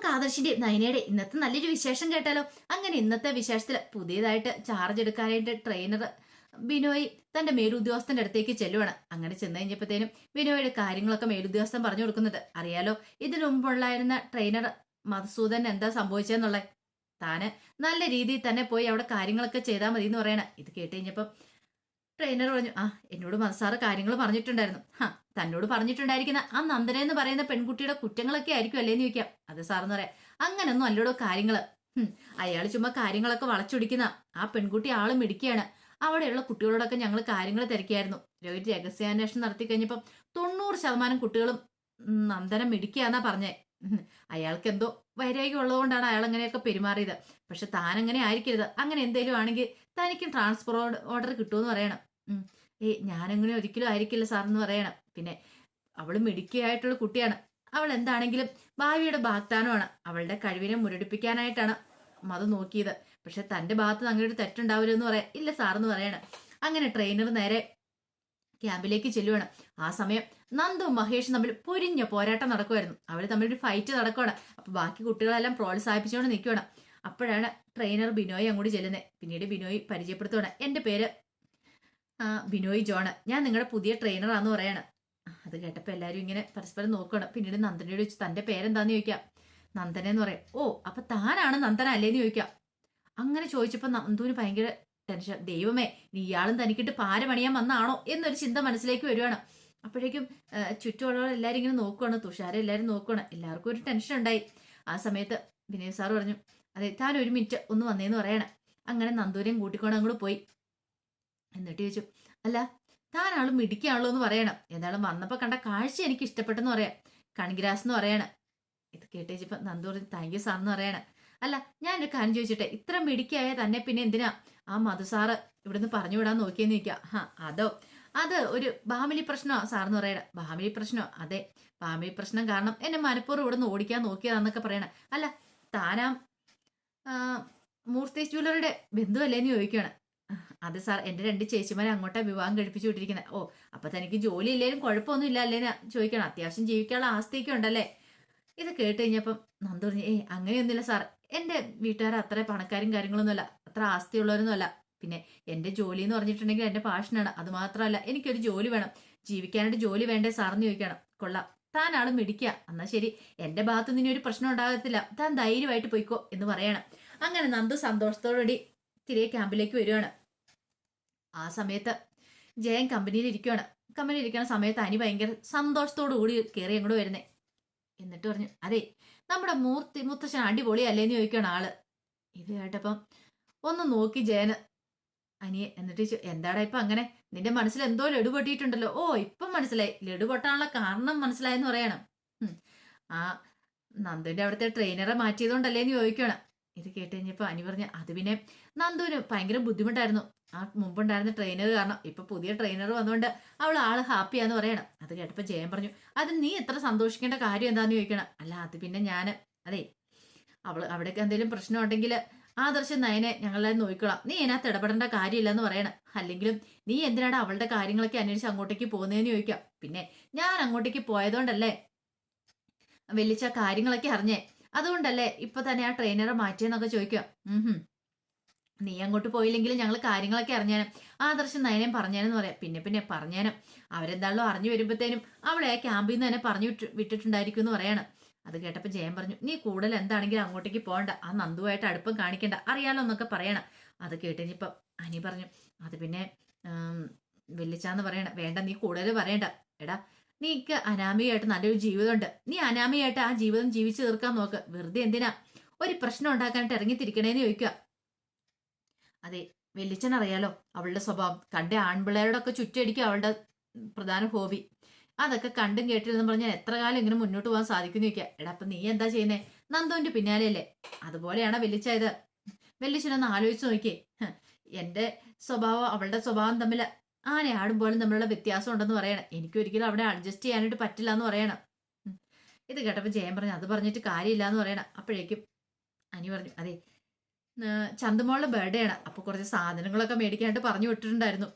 നമുക്ക് ആദർശിന്റെ നയനയുടെ ഇന്നത്തെ നല്ലൊരു വിശേഷം കേട്ടാലോ? അങ്ങനെ ഇന്നത്തെ വിശേഷത്തിൽ പുതിയതായിട്ട് ചാർജ് എടുക്കാനായിട്ട് ട്രെയിനർ ബിനോയ് തന്റെ മേലുദ്യോഗസ്ഥന്റെ അടുത്തേക്ക് ചെല്ലുവാണ്. അങ്ങനെ ചെന്ന് കഴിഞ്ഞപ്പോഴത്തേനും ബിനോയുടെ കാര്യങ്ങളൊക്കെ മേലുദ്യോഗസ്ഥൻ പറഞ്ഞു കൊടുക്കുന്നുണ്ട് അറിയാലോ ഇതിനു മുമ്പുള്ളായിരുന്ന ട്രെയിനർ മധുസൂദൻ എന്താ സംഭവിച്ചതെന്നുള്ളത്? താന് നല്ല രീതിയിൽ തന്നെ പോയി അവിടെ കാര്യങ്ങളൊക്കെ ചെയ്താൽ മതി എന്ന് പറയണ. ഇത് കേട്ട് കഴിഞ്ഞപ്പം ട്രെയിനർ പറഞ്ഞു ആ എന്നോട് മനസ്സാറ് കാര്യങ്ങൾ പറഞ്ഞിട്ടുണ്ടായിരുന്നു. ഹാ തന്നോട് പറഞ്ഞിട്ടുണ്ടായിരിക്കുന്ന ആ നന്ദന എന്ന് പറയുന്ന പെൺകുട്ടിയുടെ കുറ്റങ്ങളൊക്കെ ആയിരിക്കും അല്ലേന്ന് ചോദിക്കാം. അത് സാറെന്ന് പറയാം. അങ്ങനൊന്നും അല്ലടോ കാര്യങ്ങൾ അയാൾ ചുമ്മാ കാര്യങ്ങളൊക്കെ വളച്ചൊടിക്കുന്ന ആ പെൺകുട്ടി ആൾ മിടിക്കുകയാണ് അവിടെയുള്ള കുട്ടികളോടൊക്കെ ഞങ്ങൾ കാര്യങ്ങൾ തിരക്കിയായിരുന്നു. രോഹിത് രഹസ്യാന്വേഷണം നടത്തി കഴിഞ്ഞപ്പം തൊണ്ണൂറ് ശതമാനം കുട്ടികളും നന്ദന മിടിക്കുകയെന്നാ പറഞ്ഞേ. അയാൾക്ക് എന്തോ വൈരാഗ്യം ഉള്ളതുകൊണ്ടാണ് അയാൾ അങ്ങനെയൊക്കെ പെരുമാറിയത്. പക്ഷെ താൻ അങ്ങനെ ആയിരിക്കരുത്. അങ്ങനെ എന്തെങ്കിലും ആണെങ്കിൽ തനിക്കും ട്രാൻസ്ഫർ ഓർഡർ കിട്ടുമെന്ന് പറയണം. ഉം. ഏയ് ഞാനങ്ങനെ ഒരിക്കലും ആയിരിക്കില്ല സാർ എന്ന് പറയണം. പിന്നെ അവൾ മിടുക്കിയായിട്ടുള്ള കുട്ടിയാണ്. അവൾ എന്താണെങ്കിലും ഭാവിയുടെ വാഗ്ദാനമാണ്. അവളുടെ കഴിവിനെ മുരടിപ്പിക്കാനായിട്ടാണ് മത നോക്കിയത്. പക്ഷെ തന്റെ ഭാഗത്ത് അങ്ങനെ ഒരു തെറ്റുണ്ടാവില്ലെന്ന് പറയാം ഇല്ല സാറെന്ന് പറയണം. അങ്ങനെ ട്രെയിനർ നേരെ ക്യാമ്പിലേക്ക് ചെല്ലുവാണ്. ആ സമയം നന്ദും മഹേഷും തമ്മിൽ പൊരിഞ്ഞ പോരാട്ടം നടക്കുമായിരുന്നു അവർ തമ്മിൽ ഒരു ഫൈറ്റ് നടക്കുവാണ്. അപ്പൊ ബാക്കി കുട്ടികളെല്ലാം പ്രോത്സാഹിപ്പിച്ചുകൊണ്ട് നിൽക്കുവാണ് അപ്പോഴാണ് ട്രെയിനർ ബിനോയ് അങ്ങോട്ട് ചെല്ലുന്നത് പിന്നീട് ബിനോയ് പരിചയപ്പെടുത്തുവാണ്. എന്റെ പേര് ബിനോയ് ജോണ് ഞാൻ നിങ്ങളുടെ പുതിയ ട്രെയിനറാന്ന് പറയാണ്. അത് കേട്ടപ്പോൾ എല്ലാവരും ഇങ്ങനെ പരസ്പരം നോക്കണം. പിന്നീട് നന്ദനയോട് ചോദിച്ചു തന്റെ പേരെന്താന്ന് ചോദിക്കാം? നന്ദന എന്ന് പറയാം ഓ അപ്പൊ താനാണ് നന്ദന അല്ലേന്ന് ചോദിക്കാം? അങ്ങനെ ചോദിച്ചപ്പോൾ നന്ദുവിന് ഭയങ്കര ടെൻഷൻ ദൈവമേ നീ ഇയാളും തനിക്കിട്ട് പാര പണിയാൻ വന്നാണോ? എന്നൊരു ചിന്ത മനസ്സിലേക്ക് വരുവാണ്. അപ്പോഴേക്കും ചുറ്റുമുള്ളവർ എല്ലാവരും ഇങ്ങനെ നോക്കുവാണ് തുഷാര എല്ലാവരും നോക്കുവാണ്. എല്ലാവർക്കും ഒരു ടെൻഷൻ ഉണ്ടായി. ആ സമയത്ത് വിനയ് സാർ പറഞ്ഞു അതെ താൻ ഒരു മിനിറ്റ് ഒന്ന് വന്നേന്ന് പറയണേ. അങ്ങനെ നന്ദൂരെയും കൂട്ടിക്കൊണ്ട് അങ്ങോട്ട് പോയി. എന്നിട്ട് ചോദിച്ചു അല്ല താൻ ആളും മിടിക്കാണല്ലോ എന്ന് പറയണം. എന്നാലും വന്നപ്പോൾ കണ്ട കാഴ്ച എനിക്ക് ഇഷ്ടപ്പെട്ടെന്ന് പറയാം. കൺഗ്രാസ് എന്ന് പറയണം. ഇത് കേട്ടേച്ചപ്പോ നന്ദു പറഞ്ഞു താങ്ക് യു സാർ എന്ന് പറയണം. അല്ല ഞാൻ ഒരു കാര്യം ചോദിച്ചിട്ടെ ഇത്ര മിടിക്കായ തന്നെ പിന്നെ എന്തിനാ? ആ മധു സാറ് ഇവിടുന്ന് പറഞ്ഞു വിടാൻ നോക്കിയെന്ന് ചോദിക്കുക ഹാ അതോ? അത് ഒരു ഭാമിലി പ്രശ്നമോ സാറെന്ന് പറയണം. ഭാമിലി പ്രശ്നമോ? അതെ ഭാമിലി പ്രശ്നം കാരണം എന്നെ മനഃപൂർവം ഇവിടുന്ന് ഓടിക്കാൻ നോക്കിയതാന്നൊക്കെ പറയണം. അല്ല താനാം ആ, മൂർത്തി ജ്വല്ലറിയുടെ ബന്ധുവല്ലേന്ന് ചോദിക്കുകയാണ് അത് സാർ എന്റെ രണ്ട് ചേച്ചിമാരെ അങ്ങോട്ടാ വിവാഹം കഴിപ്പിച്ചു വിട്ടിരിക്കുന്നത് ഓ അപ്പൊ തനിക്ക് ജോലി ഇല്ലേലും കുഴപ്പമൊന്നും ഇല്ല അല്ലേന്ന് ചോദിക്കണം. അത്യാവശ്യം ജീവിക്കാനുള്ള ആസ്തിയൊക്കെ ഉണ്ടല്ലേ? ഇത് കേട്ട് കഴിഞ്ഞപ്പം നന്ദു പറഞ്ഞു ഏയ് അങ്ങനെയൊന്നുമില്ല സാർ. എന്റെ വീട്ടുകാർ അത്ര പണക്കാരും കാര്യങ്ങളൊന്നുമല്ല. അത്ര ആസ്തിയുള്ളവരൊന്നുമല്ല. പിന്നെ എന്റെ ജോലി എന്ന് പറഞ്ഞിട്ടുണ്ടെങ്കിൽ എന്റെ പാഷനാണ്. അത് മാത്രമല്ല എനിക്കൊരു ജോലി വേണം. ജീവിക്കാനായിട്ട് ജോലി വേണ്ടേ സാറെന്ന് ചോദിക്കണം. കൊള്ളാം. താൻ ആൾ മിടിക്കുക എന്നാൽ ശരി. എന്റെ ഭാഗത്ത് നിന്ന് ഒരു പ്രശ്നം ഉണ്ടാകത്തില്ല. താൻ ധൈര്യമായിട്ട് പോയിക്കോ എന്ന് പറയണം. അങ്ങനെ നന്ദു സന്തോഷത്തോടുകൂടി തിരികെ ക്യാമ്പിലേക്ക് വരുവാണ്. ആ സമയത്ത് ജയൻ കമ്പനിയിൽ ഇരിക്കുകയാണ് കമ്പനിയിൽ ഇരിക്കുന്ന സമയത്ത് അനി ഭയങ്കര സന്തോഷത്തോടു കൂടി കയറി അങ്ങോട്ട് വരുന്നേ. എന്നിട്ട് പറഞ്ഞു അതെ നമ്മുടെ മൂർത്തി മുത്തശ്ശൻ അടിപൊളി അല്ലേന്ന് ചോദിക്കുകയാണ് ആൾ. ഇത് കേട്ടപ്പം ഒന്ന് നോക്കി ജയന് അനിയെ എന്നിട്ട് ചോദിച്ചു എന്താടാ ഇപ്പൊ അങ്ങനെ? നിന്റെ മനസ്സിൽ എന്തോ ലഡു പൊട്ടിയിട്ടുണ്ടല്ലോ. ഓ ഇപ്പം മനസ്സിലായി. ലഡു പൊട്ടാനുള്ള കാരണം മനസ്സിലായെന്ന് പറയണം. ആ നന്ദുവിന്റെ അവിടുത്തെ ട്രെയിനറെ മാറ്റിയതുകൊണ്ടല്ലേ എന്ന് ചോദിക്കണം ഇത് കേട്ട് അനി പറഞ്ഞ അത് പിന്നെ നന്ദുവിന് ഭയങ്കര ബുദ്ധിമുട്ടായിരുന്നു. ആ മുമ്പുണ്ടായിരുന്ന ട്രെയിനർ കാരണം ഇപ്പൊ പുതിയ ട്രെയിനർ വന്നുകൊണ്ട് അവൾ ആൾ ഹാപ്പിയാന്ന് പറയണം. അത് കേട്ടപ്പോ ജയൻ പറഞ്ഞു അത് നീ എത്ര സന്തോഷിക്കേണ്ട കാര്യം എന്താന്ന് ചോദിക്കണം. അല്ല അത് പിന്നെ ഞാൻ അതെ അവൾ അവിടേക്ക് എന്തെങ്കിലും പ്രശ്നം ഉണ്ടെങ്കിൽ ആദർശം നയനെ ഞങ്ങളെ നോക്കിക്കോളാം. നീ അതിനകത്ത് ഇടപെടേണ്ട കാര്യമില്ലെന്ന് പറയണം. അല്ലെങ്കിലും നീ എന്തിനാണ് അവളുടെ കാര്യങ്ങളൊക്കെ അന്വേഷിച്ച് അങ്ങോട്ടേക്ക് പോകുന്നതെന്ന് ചോദിക്കാം. പിന്നെ ഞാൻ അങ്ങോട്ടേക്ക് പോയതുകൊണ്ടല്ലേ വെല്ലിച്ച കാര്യങ്ങളൊക്കെ അറിഞ്ഞേ. അതുകൊണ്ടല്ലേ ഇപ്പൊ തന്നെ ആ ട്രെയിനറെ മാറ്റിയെന്നൊക്കെ ചോദിക്കാം. ഉം ഹും. നീ അങ്ങോട്ട് പോയില്ലെങ്കിലും ഞങ്ങൾ കാര്യങ്ങളൊക്കെ അറിഞ്ഞാനും. ആദർശം നയനം പറഞ്ഞാനെന്ന് പറയാം. പിന്നെ പിന്നെ പറഞ്ഞാനും. അവരെന്താണല്ലോ അറിഞ്ഞു വരുമ്പോഴത്തേനും അവളെ ആ ക്യാമ്പിൽ നിന്ന് തന്നെ പറഞ്ഞു വിട്ട് വിട്ടിട്ടുണ്ടായിരിക്കും എന്ന് പറയണം. അത് കേട്ടപ്പോൾ ജയൻ പറഞ്ഞു നീ കൂടുതൽ എന്താണെങ്കിലും അങ്ങോട്ടേക്ക് പോകണ്ട. ആ നന്ദുവായിട്ട് അടുപ്പം കാണിക്കണ്ട. അറിയാലോ എന്നൊക്കെ പറയണം. അത് കേട്ടുകഴിഞ്ഞപ്പം അനി പറഞ്ഞു അത് പിന്നെ വെല്ലിച്ചാന്ന് പറയണ. വേണ്ട നീ കൂടുതൽ പറയണ്ട. എടാ നീക്ക് അനാമികയായിട്ട് നല്ലൊരു ജീവിതമുണ്ട്. നീ അനാമികയായിട്ട് ആ ജീവിതം ജീവിച്ചു തീർക്കാൻ നോക്ക്. വെറുതെ എന്തിനാ? ഒരു പ്രശ്നം ഉണ്ടാക്കാനായിട്ട് ഇറങ്ങിത്തിരിക്കണേന്ന് ചോദിക്കുക അതെ വെല്ലിച്ചൻ അറിയാലോ അവളുടെ സ്വഭാവം. കണ്ട ആൺപിള്ളേരോടൊക്കെ ചുറ്റടിക്കും അവളുടെ പ്രധാന ഹോബി. അതൊക്കെ കണ്ടും കേട്ടില്ലെന്ന് പറഞ്ഞാൽ എത്ര കാലം ഇങ്ങനെ മുന്നോട്ട് പോകാൻ സാധിക്കുന്നു ചോദിക്കുക എടാ അപ്പൊ നീ എന്താ ചെയ്യുന്നേ? നന്ദുവിന്റെ പിന്നാലെയല്ലേ? അതുപോലെയാണ് വെല്ലിച്ചായത്? വെല്ലിച്ചനൊന്ന് ആലോചിച്ച് നോക്കിയേ. എന്റെ സ്വഭാവം അവളുടെ സ്വഭാവം തമ്മിൽ ആന ആടുമ്പോഴും തമ്മിലുള്ള വ്യത്യാസം ഉണ്ടെന്ന് പറയണം. എനിക്കൊരിക്കലും അവിടെ അഡ്ജസ്റ്റ് ചെയ്യാനായിട്ട് പറ്റില്ല എന്ന് പറയണം. ഇത് കേട്ടപ്പോൾ ജയൻ പറഞ്ഞു അത് പറഞ്ഞിട്ട് കാര്യമില്ല എന്ന് പറയണം. അപ്പോഴേക്കും അനി പറഞ്ഞു അതെ ചന്തമോളുടെ ബർത്ത്ഡേ ആണ്. അപ്പൊ കുറച്ച് സാധനങ്ങളൊക്കെ മേടിക്കാനായിട്ട് പറഞ്ഞു വിട്ടിട്ടുണ്ടായിരുന്നു.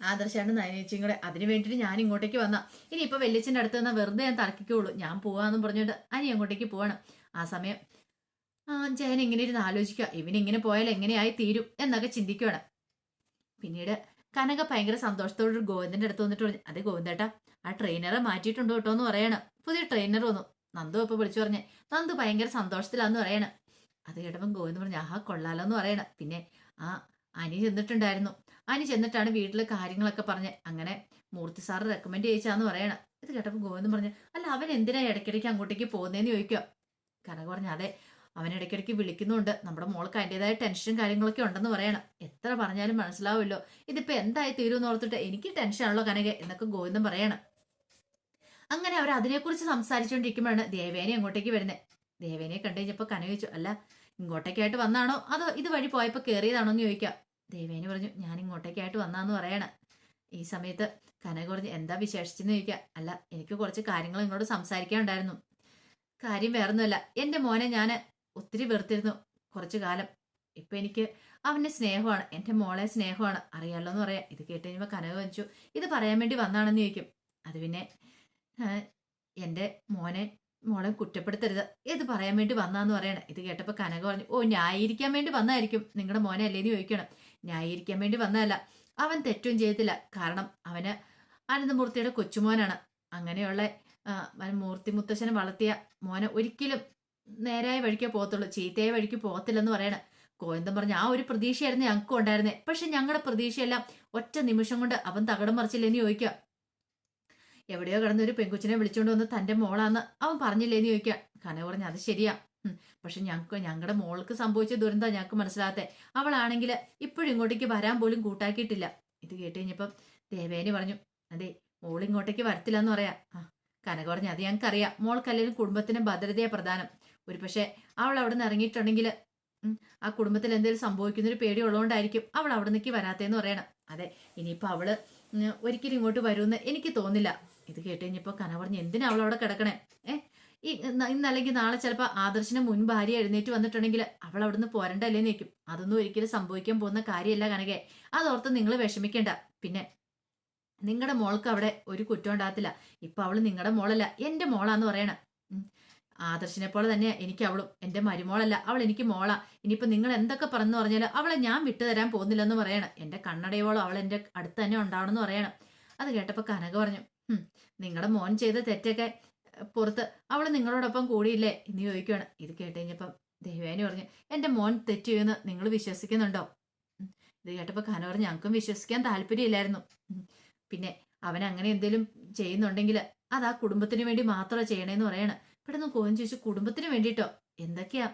ആദർശാണ് നയനേച്ചിയും അതിന് വേണ്ടിയിട്ട് ഞാൻ ഇങ്ങോട്ടേക്ക് വന്ന. ഇനി ഇപ്പൊ വെല്ലിച്ചന്റെ അടുത്ത് നിന്ന് വെറുതെ ഞാൻ തർക്കിക്കുള്ളൂ ഞാൻ പോവാന്നും പറഞ്ഞുകൊണ്ട് അനി അങ്ങോട്ടേക്ക് പോവാണ്. ആ സമയം ജയൻ എങ്ങനെ ഇരുന്ന് ആലോചിക്കുക. ഇവൻ ഇവനിങ്ങനെ പോയാൽ എങ്ങനെയായി തീരും എന്നൊക്കെ ചിന്തിക്കുകയാണ് പിന്നീട് കനക ഭയങ്കര സന്തോഷത്തോട് ഗോവിന്ദന്റെ അടുത്ത് വന്നിട്ട് പറഞ്ഞു അതെ ഗോവിന്ദേട്ടാ ആ ട്രെയിനറെ മാറ്റിയിട്ടുണ്ടോ കേട്ടോ എന്ന് പറയണം. പുതിയ ട്രെയിനർ വന്നു. നന്ദു ഇപ്പൊ വിളിച്ചു പറഞ്ഞേ നന്ദു ഭയങ്കര സന്തോഷത്തിലാന്ന് പറയണം. അത് കേട്ടപ്പം ഗോവിന്ദ് പറഞ്ഞു ആഹാ കൊള്ളാലോ എന്ന് പറയണം. പിന്നെ ആ അനി ചെന്നിട്ടുണ്ടായിരുന്നു. അനി ചെന്നിട്ടാണ് വീട്ടിലെ കാര്യങ്ങളൊക്കെ പറഞ്ഞ് അങ്ങനെ മൂർത്തി സാറ് റെക്കമെൻഡ് ചെയ്യിച്ചാന്ന് പറയണം. ഇത് കേട്ടപ്പോൾ ഗോവിന്ദ് പറഞ്ഞു അല്ല അവൻ എന്തിനാ ഇടയ്ക്കിടയ്ക്ക് അങ്ങോട്ടേക്ക് പോകുന്നതെന്ന് ചോദിക്കുക കനക പറഞ്ഞു അതെ അവൻ ഇടയ്ക്കിടയ്ക്ക് വിളിക്കുന്നുണ്ട്. നമ്മുടെ മോൾക്ക് അതിന്റെതായ ടെൻഷനും കാര്യങ്ങളൊക്കെ ഉണ്ടെന്ന് പറയണം. എത്ര പറഞ്ഞാലും മനസ്സിലാവുമല്ലോ. ഇതിപ്പോൾ എന്തായി തീരുമെന്ന് ഓർത്തിട്ട് എനിക്ക് ടെൻഷനാണല്ലോ കനക എന്നൊക്കെ ഗോവിന്ദൻ പറയണം. അങ്ങനെ അവർ അതിനെക്കുറിച്ച് സംസാരിച്ചുകൊണ്ടിരിക്കുമ്പോഴാണ് ദേവേനെ അങ്ങോട്ടേക്ക് വരുന്നത് ദേവേനെ കണ്ടു കഴിഞ്ഞപ്പോൾ കന ചോദിച്ചു അല്ല ഇങ്ങോട്ടേക്കായിട്ട് വന്നാണോ? അതോ ഇത് വഴി പോയപ്പോൾ കയറിയതാണോ എന്ന് ചോദിക്കാം. ദേവേനെ പറഞ്ഞു ഞാൻ ഇങ്ങോട്ടേക്കായിട്ട് വന്നാന്ന് പറയണം. ഈ സമയത്ത് കന കുറഞ്ഞ് എന്താ വിശേഷിച്ചെന്ന് ചോദിക്കുക അല്ല എനിക്ക് കുറച്ച് കാര്യങ്ങൾ നിങ്ങളോട് സംസാരിക്കാനുണ്ടായിരുന്നു കാര്യം വേറൊന്നുമല്ല എന്റെ മോനെ ഞാൻ ഒത്തിരി വെറുത്തിരുന്നു കുറച്ചു കാലം. ഇപ്പം എനിക്ക് അവന്റെ സ്നേഹമാണ് എന്റെ മോളെ സ്നേഹമാണ്. അറിയാമല്ലോ എന്ന് പറയാം. ഇത് കേട്ട് കഴിയുമ്പോൾ കനക വെച്ചു ഇത് പറയാൻ വേണ്ടി വന്നാണെന്ന് ചോദിക്കും. അത് പിന്നെ എന്റെ മോനെ മോളെ കുറ്റപ്പെടുത്തരുത്. ഇത് പറയാൻ വേണ്ടി വന്നാന്ന് പറയണം. ഇത് കേട്ടപ്പോൾ കനക പറഞ്ഞു ഓ ന്യായീകരിക്കാൻ വേണ്ടി വന്നായിരിക്കും. നിങ്ങളുടെ മോനെ അല്ലേന്ന് ചോദിക്കണം. ന്യായീകരിക്കാൻ വേണ്ടി വന്നതല്ല. അവൻ തെറ്റും ചെയ്തില്ല. കാരണം അവന് അനന്തമൂർത്തിയുടെ കൊച്ചുമോനാണ്. അങ്ങനെയുള്ള മൂർത്തി മുത്തശ്ശനെ വളർത്തിയ മോനെ ഒരിക്കലും നേരായ വഴിക്ക് പോകത്തുള്ളൂ. ചീത്തയായ വഴിക്ക് പോകത്തില്ലെന്ന് പറയണ. ഗോവിന്ദൻ പറഞ്ഞു ആ ഒരു പ്രതീക്ഷയായിരുന്നു ഞങ്ങൾക്കും ഉണ്ടായിരുന്നേ പക്ഷെ ഞങ്ങളുടെ പ്രതീക്ഷയെല്ലാം ഒറ്റ നിമിഷം കൊണ്ട് അവൻ തകടം മറിച്ചില്ലെന്ന് ചോദിക്കുക എവിടെയോ കിടന്ന ഒരു പെൺകുച്ചിനെ വിളിച്ചുകൊണ്ട് വന്ന് തന്റെ മോളാന്ന് അവൻ പറഞ്ഞില്ലേന്ന് ചോദിക്കുക കന കുറഞ്ഞ അത് ശരിയാ. പക്ഷെ ഞങ്ങൾക്ക് ഞങ്ങളുടെ മോൾക്ക് സംഭവിച്ച ദുരന്താ ഞങ്ങൾക്ക് മനസ്സിലാത്തെ അവളാണെങ്കിൽ ഇപ്പോഴും ഇങ്ങോട്ടേക്ക് വരാൻ പോലും കൂട്ടാക്കിയിട്ടില്ല. ഇത് കേട്ട് കഴിഞ്ഞപ്പം ദേവേനി പറഞ്ഞു അതെ മോൾ ഇങ്ങോട്ടേക്ക് വരത്തില്ല എന്ന് പറയാ കനക പറഞ്ഞു അത് ഞങ്ങൾക്കറിയാം മോൾക്കല്ലെങ്കിലും കുടുംബത്തിന് ഭദ്രതയെ പ്രധാനം. ഒരു പക്ഷേ അവൾ അവിടെ നിന്ന് ഇറങ്ങിയിട്ടുണ്ടെങ്കിൽ ആ കുടുംബത്തിൽ എന്തെങ്കിലും സംഭവിക്കുന്നൊരു പേടി ഉള്ളതുകൊണ്ടായിരിക്കും അവൾ അവിടെ നിൽക്കി വരാത്തേന്ന് പറയണം. അതെ ഇനിയിപ്പോൾ അവൾ ഒരിക്കലും ഇങ്ങോട്ട് വരുമെന്ന് എനിക്ക് തോന്നില്ല. ഇത് കേട്ട് കഴിഞ്ഞപ്പോൾ കന പറഞ്ഞു എന്തിനാ അവൾ അവിടെ കിടക്കണേ? ഏ ഈ ഇന്ന് ഇന്നല്ലെങ്കിൽ നാളെ ചിലപ്പോൾ ആദർശിന് മുൻ ഭാര്യ എഴുന്നേറ്റ് വന്നിട്ടുണ്ടെങ്കിൽ അവൾ അവിടുന്ന് പോരണ്ടല്ലേ നിൽക്കും അതൊന്നും ഒരിക്കലും സംഭവിക്കാൻ പോകുന്ന കാര്യമല്ല കനകെ. അതോർത്ത് നിങ്ങൾ വിഷമിക്കേണ്ട. പിന്നെ നിങ്ങളുടെ മോൾക്ക് അവിടെ ഒരു കുറ്റം ഉണ്ടാകത്തില്ല. ഇപ്പൊ അവൾ നിങ്ങളുടെ മോളല്ല എന്റെ മോളാന്ന് പറയണ. ആദർശിനെ പോലെ തന്നെ എനിക്ക് അവളും എന്റെ മരുമോളല്ല അവൾ എനിക്ക് മോളാ. ഇനിയിപ്പോ നിങ്ങൾ എന്തൊക്കെ പറഞ്ഞു പറഞ്ഞാലും അവളെ ഞാൻ വിട്ടുതരാൻ പോകുന്നില്ലെന്ന് പറയണം. എന്റെ കണ്ണടയോളം അവൾ എന്റെ അടുത്ത് തന്നെ ഉണ്ടാവണമെന്ന് പറയണം. അത് കേട്ടപ്പോ കനക പറഞ്ഞു നിങ്ങളുടെ മോൻ ചെയ്ത തെറ്റൊക്കെ പുറത്ത് അവൾ നിങ്ങളോടൊപ്പം കൂടിയില്ലേ എന്ന് ചോദിക്കുകയാണ് ഇത് കേട്ട് കഴിഞ്ഞപ്പം ദേവേനി പറഞ്ഞു എന്റെ മോൻ തെറ്റ് ചെയ്യുമെന്ന് നിങ്ങൾ വിശ്വസിക്കുന്നുണ്ടോ. ഇത് കേട്ടപ്പോ ഖാന പറഞ്ഞു ഞങ്ങൾക്കും വിശ്വസിക്കാൻ താല്പര്യമില്ലായിരുന്നു. പിന്നെ അവൻ അങ്ങനെ എന്തെങ്കിലും ചെയ്യുന്നുണ്ടെങ്കിൽ അത് ആ കുടുംബത്തിന് വേണ്ടി മാത്രമേ ചെയ്യണേന്ന് പറയണം. പെട്ടെന്ന് കോൻ ചോദിച്ചു കുടുംബത്തിന് വേണ്ടിയിട്ടോ എന്തൊക്കെയാ?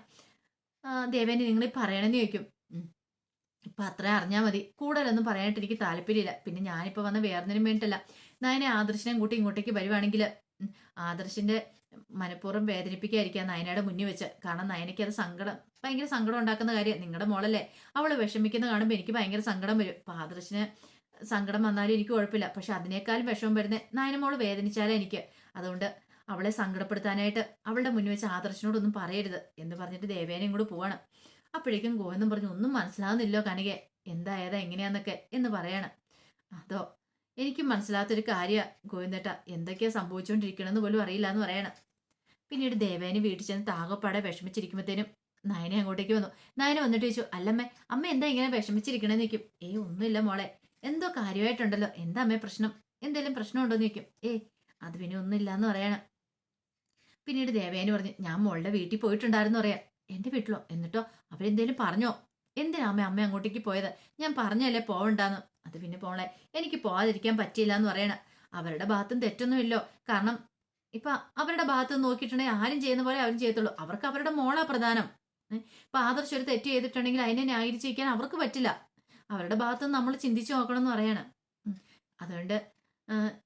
ദേവേനി നിങ്ങൾ പറയണമെന്ന് ചോദിക്കും. ഉം. ഇപ്പൊ അത്ര അറിഞ്ഞാൽ മതി. കൂടുതലൊന്നും പറയാനായിട്ട് എനിക്ക് താല്പര്യമില്ല. പിന്നെ ഞാനിപ്പോ വന്ന വേറൊന്നിനും വേണ്ടിയിട്ടല്ല. നയനെ ആദർശിനെയും കൂട്ടി ഇങ്ങോട്ടേക്ക് വരുവാണെങ്കിൽ ആദർശിന്റെ മനഃപൂർവം വേദനിപ്പിക്കാതിരിക്കുക നയനയുടെ മുന്നിൽ വെച്ച്. കാരണം നയനയ്ക്ക് അത് സങ്കടം ഭയങ്കര സങ്കടം ഉണ്ടാക്കുന്ന കാര്യം. നിങ്ങളുടെ മോളല്ലേ. അവൾ വിഷമിക്കുന്ന കാണുമ്പോൾ എനിക്ക് ഭയങ്കര സങ്കടം വരും. അപ്പൊ ആദർശിന് സങ്കടം വന്നാലും എനിക്ക് കുഴപ്പമില്ല. പക്ഷെ അതിനേക്കാളും വിഷമം വരുന്നത് നയന മോൾ വേദനിച്ചാലേ എനിക്ക്. അതുകൊണ്ട് അവളെ സങ്കടപ്പെടുത്താനായിട്ട് അവളുടെ മുന്നിൽ വെച്ച് ആദർശനോടൊന്നും പറയരുത് എന്ന് പറഞ്ഞിട്ട് ദേവേനയും കൂടെ പോവാണ്. അപ്പോഴേക്കും ഗോവിന്ദൻ പറഞ്ഞു ഒന്നും മനസ്സിലാവുന്നില്ലോ കനികെ. എന്താ ഏതാ എങ്ങനെയാന്നൊക്കെ എന്ന് പറയണം. അതോ എനിക്കും മനസ്സിലാത്തൊരു കാര്യ ഗോവിന്ദേട്ട. എന്തൊക്കെയാ സംഭവിച്ചുകൊണ്ടിരിക്കണമെന്ന് പോലും അറിയില്ല എന്ന് പറയണം. പിന്നീട് ദേവേനെ വീട്ടിൽ ചെന്ന് താകപ്പാടെ വിഷമിച്ചിരിക്കുമ്പോഴത്തേനും നയന അങ്ങോട്ടേക്ക് വന്നു. നയന വന്നിട്ട് ചോദിച്ചു അല്ലമ്മേ അമ്മ എന്താ ഇങ്ങനെ വിഷമിച്ചിരിക്കണേന്ന് നിൽക്കും ഏ ഒന്നുമില്ല മോളെ. എന്തോ കാര്യമായിട്ടുണ്ടല്ലോ. എന്താ അമ്മേ പ്രശ്നം? എന്തെങ്കിലും പ്രശ്നമുണ്ടോ എന്ന് നിൽക്കും ഏ അത് പിന്നെ ഒന്നുമില്ല എന്ന് പറയണം. പിന്നീട് ദേവേനെ പറഞ്ഞു ഞാൻ മോളുടെ വീട്ടിൽ പോയിട്ടുണ്ടായിരുന്നു പറയാം. എന്റെ വീട്ടിലോ? എന്നിട്ടോ? അവരെന്തേലും പറഞ്ഞോ? എന്തിനാ അമ്മ അമ്മ അങ്ങോട്ടേക്ക് പോയത്? ഞാൻ പറഞ്ഞല്ലേ പോവണ്ടാന്ന്. അത് പിന്നെ പോളെ എനിക്ക് പോവാതിരിക്കാൻ പറ്റിയില്ല എന്ന് പറയണ. അവരുടെ ഭാഗത്തും തെറ്റൊന്നുമില്ലോ. കാരണം ഇപ്പൊ അവരുടെ ഭാഗത്ത് നോക്കിയിട്ടുണ്ടെങ്കിൽ ആരും ചെയ്യുന്ന പോലെ അവരും ചെയ്യത്തുള്ളൂ. അവർക്ക് അവരുടെ മോളാ പ്രധാനം. ഇപ്പൊ ആദർശ് ഒരു തെറ്റ് ചെയ്തിട്ടുണ്ടെങ്കിൽ അതിനെ ന്യായീകരിച്ചിരിക്കാൻ അവർക്ക് പറ്റില്ല. അവരുടെ ഭാഗത്ത് നമ്മൾ ചിന്തിച്ചു നോക്കണം എന്ന് പറയാണ് അതുകൊണ്ട്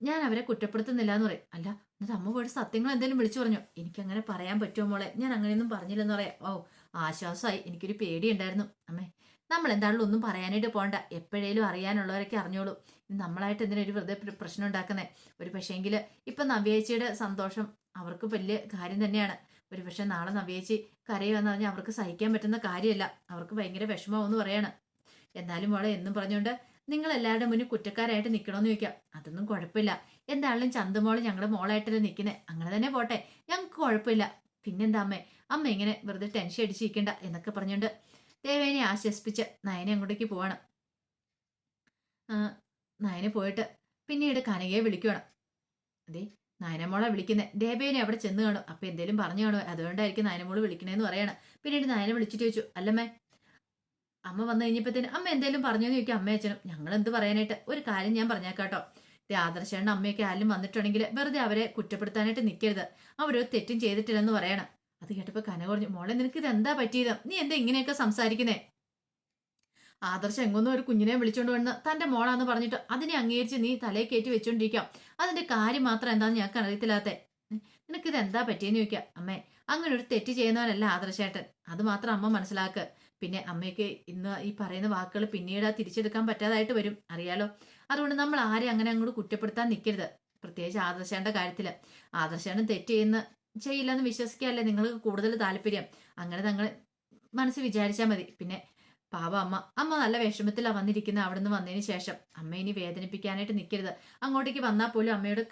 ഞാൻ അവരെ കുറ്റപ്പെടുത്തുന്നില്ല എന്ന് പറയും. അല്ല എന്നിട്ട് അമ്മ പോയിട്ട് സത്യങ്ങൾ എന്തെങ്കിലും വിളിച്ചു പറഞ്ഞു. എനിക്ക് അങ്ങനെ പറയാൻ പറ്റുമോ മോളെ? ഞാൻ അങ്ങനെയൊന്നും പറഞ്ഞില്ലെന്ന് പറയാം. ഓ ആശ്വാസമായി. എനിക്കൊരു പേടിയുണ്ടായിരുന്നു. അമ്മേ നമ്മൾ എന്താണല്ലോ ഒന്നും പറയാനായിട്ട് പോകണ്ട എപ്പോഴേലും അറിയാനുള്ളവരൊക്കെ അറിഞ്ഞോളൂ. നമ്മളായിട്ട് എന്തിനാ ഒരു വെറുതെ പ്ര- പ്രശ്നം ഉണ്ടാക്കുന്നത് ഒരു പക്ഷേങ്കിൽ ഇപ്പം നവ്യേച്ചിയുടെ സന്തോഷം അവർക്ക് വലിയ കാര്യം തന്നെയാണ്. ഒരു പക്ഷെ നാളെ നവ്യേച്ചി കരയുമെന്ന് പറഞ്ഞാൽ അവർക്ക് സഹിക്കാൻ പറ്റുന്ന കാര്യമല്ല. അവർക്ക് ഭയങ്കര വിഷമമെന്ന് പറയാണ്. എന്നാലും മോളെ എന്നും പറഞ്ഞുകൊണ്ട് നിങ്ങൾ എല്ലാവരുടെ മുന്നിൽ കുറ്റക്കാരായിട്ട് നിൽക്കണമെന്ന് ചോദിക്കാം. അതൊന്നും കുഴപ്പമില്ല. എന്താണെങ്കിലും ചന്തുമോൾ ഞങ്ങളുടെ മോളായിട്ടല്ലേ നിൽക്കുന്നത് അങ്ങനെ തന്നെ പോട്ടെ. ഞങ്ങൾക്ക് കുഴപ്പമില്ല പിന്നെന്താ അമ്മേ? അമ്മ ഇങ്ങനെ വെറുതെ ടെൻഷൻ അടിച്ചിരിക്കണ്ട എന്നൊക്കെ പറഞ്ഞുകൊണ്ട് ദേവേനെ ആശ്വസിപ്പിച്ച് നയനെ അങ്ങോട്ടേക്ക് പോവാണ്. നയനെ പോയിട്ട് പിന്നീട് കനകയെ വിളിക്കണം അതെ നയനമോളെ വിളിക്കുന്നത് ദേവേനെ അവിടെ ചെന്ന് കാണും. അപ്പൊ എന്തേലും പറഞ്ഞു കാണും അതുകൊണ്ടായിരിക്കും നയനമോൾ വിളിക്കണേന്ന് പറയണം. പിന്നീട് നയനെ വിളിച്ചിട്ട് ചോദിച്ചു അല്ലമ്മേ അമ്മ വന്നു കഴിഞ്ഞപ്പോഴത്തേന് അമ്മ എന്തേലും പറഞ്ഞു ചോദിക്കും അമ്മ അച്ഛനും. ഞങ്ങൾ എന്ത് പറയാനായിട്ട്? ഒരു കാര്യം ഞാൻ പറഞ്ഞേക്കാട്ടോ. ആദർശേണ്ട അമ്മയൊക്കെ ആരും വന്നിട്ടുണ്ടെങ്കിൽ വെറുതെ അവരെ കുറ്റപ്പെടുത്താനായിട്ട് നിൽക്കരുത് അവരൊരു തെറ്റും ചെയ്തിട്ടില്ലെന്ന് പറയണം. അത് കേട്ടപ്പോൾ കന കുറഞ്ഞു മോളെ നിനക്ക് ഇത് എന്താ പറ്റിയത്? നീ എന്താ ഇങ്ങനെയൊക്കെ സംസാരിക്കുന്നേ? ആദർശ എങ്ങൊന്നും ഒരു കുഞ്ഞിനെ വിളിച്ചോണ്ട് വന്ന് തന്റെ മോളാന്ന് പറഞ്ഞിട്ട് അതിനെ അംഗീകരിച്ച് നീ തലയെ കയറ്റി വെച്ചോണ്ടിരിക്കാം. അതിന്റെ കാര്യം മാത്രം എന്താന്ന് ഞങ്ങൾക്ക് അറിയത്തില്ലാത്തേ. നിനക്ക് ഇത് എന്താ പറ്റിയെന്ന് ചോദിക്കാം. അമ്മേ അങ്ങനെ ഒരു തെറ്റ് ചെയ്യുന്നവനല്ല ആദർശേട്ടൻ. അത് മാത്രം അമ്മ മനസ്സിലാക്ക്. പിന്നെ അമ്മയ്ക്ക് ഇന്ന് ഈ പറയുന്ന വാക്കുകൾ പിന്നീട് ആ തിരിച്ചെടുക്കാൻ പറ്റാതായിട്ട് വരും. അറിയാലോ? അതുകൊണ്ട് നമ്മൾ ആരെ അങ്ങനെ അങ്ങോട്ട് കുറ്റപ്പെടുത്താൻ നിൽക്കരുത്. പ്രത്യേകിച്ച് ആദർശേണ്ട കാര്യത്തിൽ. ആദർശേട്ടൻ തെറ്റ് ചെയ്യുന്ന ചെയ്യില്ലെന്ന് വിശ്വസിക്കാല്ലേ നിങ്ങൾക്ക് കൂടുതൽ താല്പര്യം? അങ്ങനെ തങ്ങൾ മനസ്സ് വിചാരിച്ചാൽ മതി. പിന്നെ പാവ അമ്മ. അമ്മ നല്ല വിഷമത്തിലാണ് വന്നിരിക്കുന്നത് അവിടെ നിന്ന് വന്നതിന് ശേഷം. അമ്മ ഇനി വേദനിപ്പിക്കാനായിട്ട് നിൽക്കരുത്. അങ്ങോട്ടേക്ക് വന്നാൽ പോലും അമ്മയോട്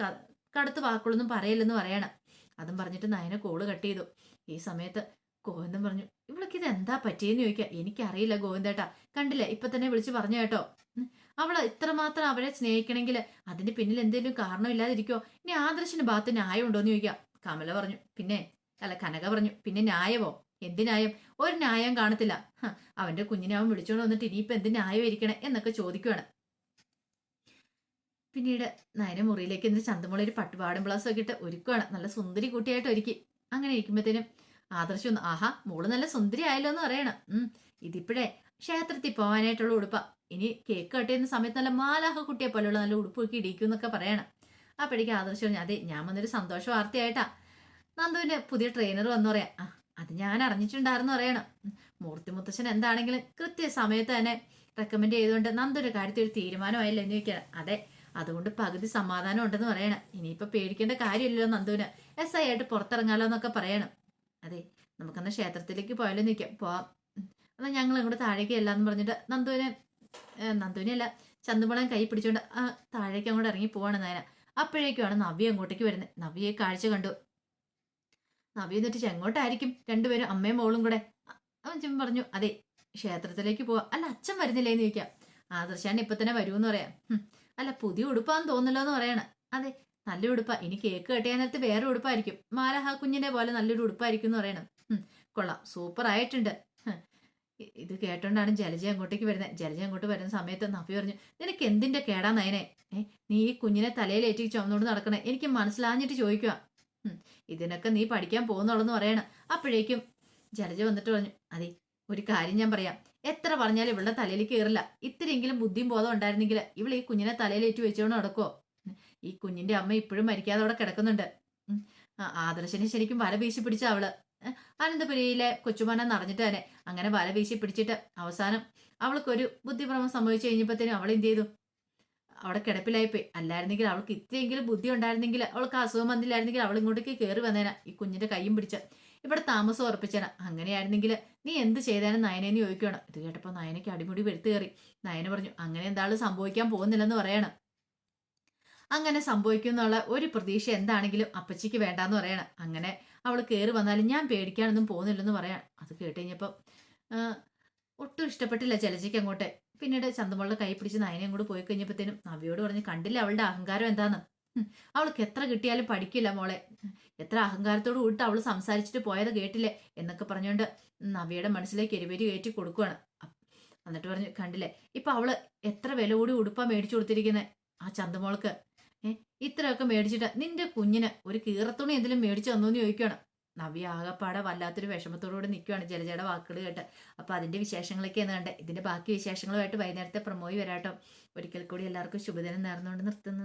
കടുത്ത വാക്കുകളൊന്നും പറയില്ലെന്ന് പറയണം. അതും പറഞ്ഞിട്ട് നയനെ കോൾ കട്ട് ചെയ്തു. ഈ സമയത്ത് ഗോവിന്ദൻ പറഞ്ഞു ഇവൾക്ക് ഇത് എന്താ പറ്റിയെന്ന് ചോദിക്കുക എനിക്കറിയില്ല ഗോവിന്ദേട്ടാ. കണ്ടില്ലേ? ഇപ്പൊ തന്നെ വിളിച്ചു പറഞ്ഞു കേട്ടോ. അവൾ ഇത്രമാത്രം അവരെ സ്നേഹിക്കണമെങ്കിൽ അതിന്റെ പിന്നിൽ എന്തെങ്കിലും കാരണമില്ലാതിരിക്കോ ഇനി ആദർശിന് ഭാഗത്ത് ന്യായമുണ്ടോ എന്ന് ചോദിക്കാം. കമല പറഞ്ഞു പിന്നെ അല്ല കനക പറഞ്ഞു പിന്നെ ന്യായമോ? എന്ത് ന്യായം? ഒരു ന്യായം കാണത്തില്ല. അവന്റെ കുഞ്ഞിനെ അവൻ വിളിച്ചോണ്ട് വന്നിട്ട് ഇനിയിപ്പോ എന്ത് ന്യായം ഇരിക്കണേ എന്നൊക്കെ ചോദിക്കുവാണ്. പിന്നീട് നയന മുറിയിലേക്ക് ഇന്ന് ചന്തമുള്ള ഒരു പട്ടുപാടും ബ്ലൗസ് ഒക്കെ ഇട്ട് ഒരുക്കുവാണ്. നല്ല സുന്ദരി കുട്ടിയായിട്ട് ഒരുക്കി. അങ്ങനെ ഇരിക്കുമ്പോഴത്തേനും ആദർശം ഒന്ന് ആഹാ മോൾ നല്ല സുന്ദരി ആയല്ലോ എന്ന് പറയണം. ഉം ഇതിപ്പോഴേ ക്ഷേത്രത്തിൽ പോകാനായിട്ടുള്ള ഉടുപ്പ. ഇനി കേക്ക് കട്ട് സമയത്ത് നല്ല മാലാഹ കുട്ടിയെ പോലെയുള്ള നല്ല ഉടുപ്പൊക്കെ ഇടിക്കും എന്നൊക്കെ പറയണം. അപ്പോഴേക്കും ആദർശം പറഞ്ഞു അതെ ഞാൻ വന്നൊരു സന്തോഷ വാർത്തയായിട്ടാ. നന്ദുവിന്റെ പുതിയ ട്രെയിനർ വന്നു പറയാം. ആ അത് ഞാൻ അറിഞ്ഞിട്ടുണ്ടായിരുന്നു പറയണം. മൂർത്തി മുത്തശ്ശൻ എന്താണെങ്കിലും കൃത്യ സമയത്ത് തന്നെ റെക്കമെൻഡ് ചെയ്തുകൊണ്ട് നന്ദുവിന്റെ കാര്യത്തിൽ ഒരു തീരുമാനമായില്ല എന്ന് ചോദിക്കണം അതെ അതുകൊണ്ട് പകുതി സമാധാനം ഉണ്ടെന്ന് പറയണം. ഇനിയിപ്പോ പേടിക്കേണ്ട കാര്യമില്ലല്ലോ നന്ദുവിന്. എസ് ഐ ആയിട്ട് പുറത്തിറങ്ങാലോ എന്നൊക്കെ പറയണം. അതെ നമുക്കന്ന് ക്ഷേത്രത്തിലേക്ക് പോയാലും നിൽക്കാം പോവാം. എന്നാൽ ഞങ്ങൾ അങ്ങോട്ട് താഴേക്ക് ചെല്ലാന്ന് പറഞ്ഞിട്ട് നന്ദുവിനെ നന്ദുവിനെ അല്ല ചന്തുമളം കൈ പിടിച്ചുകൊണ്ട് ആ താഴേക്ക് അങ്ങോട്ട് ഇറങ്ങി പോവാണ് നയന അപ്പോഴേക്കുമാണ് നവ്യ അങ്ങോട്ടേക്ക് വരുന്നത്. നവ്യയെ കാഴ്ച കണ്ടു. നവ്യ എന്നിട്ട് എങ്ങോട്ടായിരിക്കും രണ്ടുപേരും അമ്മയും മോളും കൂടെ. അവൻ ചെമ്മ പറഞ്ഞു അതെ ക്ഷേത്രത്തിലേക്ക് പോവാ. അല്ല അച്ഛൻ വരുന്നില്ലേ? എന്ന് ചോദിക്കാം. ആദർശാണ് ഇപ്പൊ തന്നെ വരൂന്ന് പറയാം. അല്ല പുതിയ ഉടുപ്പാന്ന് തോന്നല്ലോ എന്ന് പറയണ. അതെ നല്ല ഉടുപ്പ. ഇനി കേക്ക് കെട്ടിയ നേരത്ത് വേറെ ഉടുപ്പായിരിക്കും. മാലഹ കുഞ്ഞിന്റെ പോലെ നല്ലൊരു ഉടുപ്പായിരിക്കും എന്ന് പറയണം. കൊള്ളാം. സൂപ്പർ ആയിട്ടുണ്ട്. ഇത് കേട്ടോണ്ടാണ് ജലജ അങ്ങോട്ടേക്ക് വരുന്നത്. ജലജ അങ്ങോട്ട് വരുന്ന സമയത്ത് നഫി പറഞ്ഞു നിനക്ക് എന്തിന്റെ കേടാ നയനെ? നീ ഈ കുഞ്ഞിനെ തലയിൽ തലയിലേറ്റി ചുമന്നുകൊണ്ട് നടക്കണേ. എനിക്ക് മനസ്സിലാഞ്ഞിട്ട് ചോദിക്കുക ഇതിനൊക്കെ നീ പഠിക്കാൻ പോകുന്നുള്ളെന്ന് പറയണം. അപ്പോഴേക്കും ജലജ വന്നിട്ട് പറഞ്ഞു അതെ ഒരു കാര്യം ഞാൻ പറയാം. എത്ര പറഞ്ഞാലും ഇവളുടെ തലയിൽ കയറില്ല ഇത്തിരിയെങ്കിലും ബുദ്ധിയും ബോധം ഉണ്ടായിരുന്നെങ്കിൽ ഇവൾ ഈ കുഞ്ഞിനെ തലയിലേറ്റ് വെച്ചുകൊണ്ട് നടക്കുവോ? ഈ കുഞ്ഞിന്റെ അമ്മ ഇപ്പോഴും മരിക്കാതെ അവിടെ കിടക്കുന്നുണ്ട്. ആദർശനെ ശരിക്കും വല വീശി പിടിച്ച അവൾ. അനന്തപുരിയിലെ കൊച്ചുമോനെ നിറഞ്ഞിട്ട് തന്നെ അങ്ങനെ വല വീശി പിടിച്ചിട്ട് അവസാനം അവൾക്കൊരു ബുദ്ധിഭ്രമം സംഭവിച്ചു കഴിഞ്ഞപ്പോഴത്തേനും അവൾ എന്ത് ചെയ്തു? അവിടെ കിടപ്പിലായിപ്പോയി. അല്ലായിരുന്നെങ്കിൽ അവൾക്ക് ഇത്രയെങ്കിലും ബുദ്ധി ഉണ്ടായിരുന്നെങ്കിൽ അവൾക്ക് അസുഖം വന്നില്ലായിരുന്നെങ്കിൽ അവൾ ഇങ്ങോട്ടേക്ക് കയറി വന്നേന ഈ കുഞ്ഞിന്റെ കൈയും പിടിച്ച. ഇവിടെ താമസം ഉറപ്പിച്ചേന. അങ്ങനെയായിരുന്നെങ്കിൽ നീ എന്ത് ചെയ്തേനും നയനേന്ന് ചോദിക്കണം ഇത് കേട്ടപ്പോൾ നയനയ്ക്ക് അടിമുടി വെടുത്ത് കയറി. നയന പറഞ്ഞു അങ്ങനെ എന്താളും സംഭവിക്കാൻ പോകുന്നില്ലെന്ന് പറയണം. അങ്ങനെ സംഭവിക്കും എന്നുള്ള ഒരു പ്രതീക്ഷ എന്താണെങ്കിലും അപ്പച്ചിക്ക് വേണ്ടാന്ന് പറയണം. അങ്ങനെ അവൾ കയറി വന്നാലും ഞാൻ പേടിക്കാനൊന്നും പോകുന്നില്ലെന്ന് പറയാം അത് കേട്ട് കഴിഞ്ഞപ്പോൾ ഒട്ടും ഇഷ്ടപ്പെട്ടില്ല ചലച്ചിക്ക് അങ്ങോട്ട്. പിന്നീട് ചന്തമുള്ള കൈ പിടിച്ച് നയനെ അങ്ങോട്ട് പോയി കഴിഞ്ഞപ്പോഴത്തേനും നവിയോട് പറഞ്ഞ് കണ്ടില്ല അവളുടെ അഹങ്കാരം എന്താന്ന്? അവൾക്ക് എത്ര കിട്ടിയാലും പഠിക്കില്ല മോളെ. എത്ര അഹങ്കാരത്തോട് കൂട്ട് അവൾ സംസാരിച്ചിട്ട് പോയത് കേട്ടില്ലേ? എന്നൊക്കെ പറഞ്ഞുകൊണ്ട് നവിയുടെ മനസ്സിലേക്ക് എരിവേരി കയറ്റി കൊടുക്കുവാണ്. എന്നിട്ട് പറഞ്ഞു കണ്ടില്ലേ ഇപ്പൊ അവൾ എത്ര വില കൂടി ഉടുപ്പാ മേടിച്ചു കൊടുത്തിരിക്കുന്നത് ആ ചന്തമോൾക്ക് ഇത്രയൊക്കെ മേടിച്ചിട്ട് നിന്റെ കുഞ്ഞിന് ഒരു കീറത്തുണി എന്തെങ്കിലും മേടിച്ചു തന്നു എന്ന് ചോദിക്കുകയാണ് നവ്യ ആകപ്പാടെ വല്ലാത്തൊരു വിഷമത്തോടുകൂടി നിൽക്കുകയാണ് ജലജയുടെ വാക്കുകൾ കേട്ട്. അപ്പൊ അതിന്റെ വിശേഷങ്ങളൊക്കെയാണ് കണ്ടത് ഇതിന്റെ ബാക്കി വിശേഷങ്ങളുമായിട്ട് വൈകുന്നേരത്തെ പ്രമോയി വരാട്ടോ. ഒരിക്കൽ കൂടി എല്ലാവർക്കും ശുഭദിനം നേർന്നുകൊണ്ട് നിർത്തുന്നു.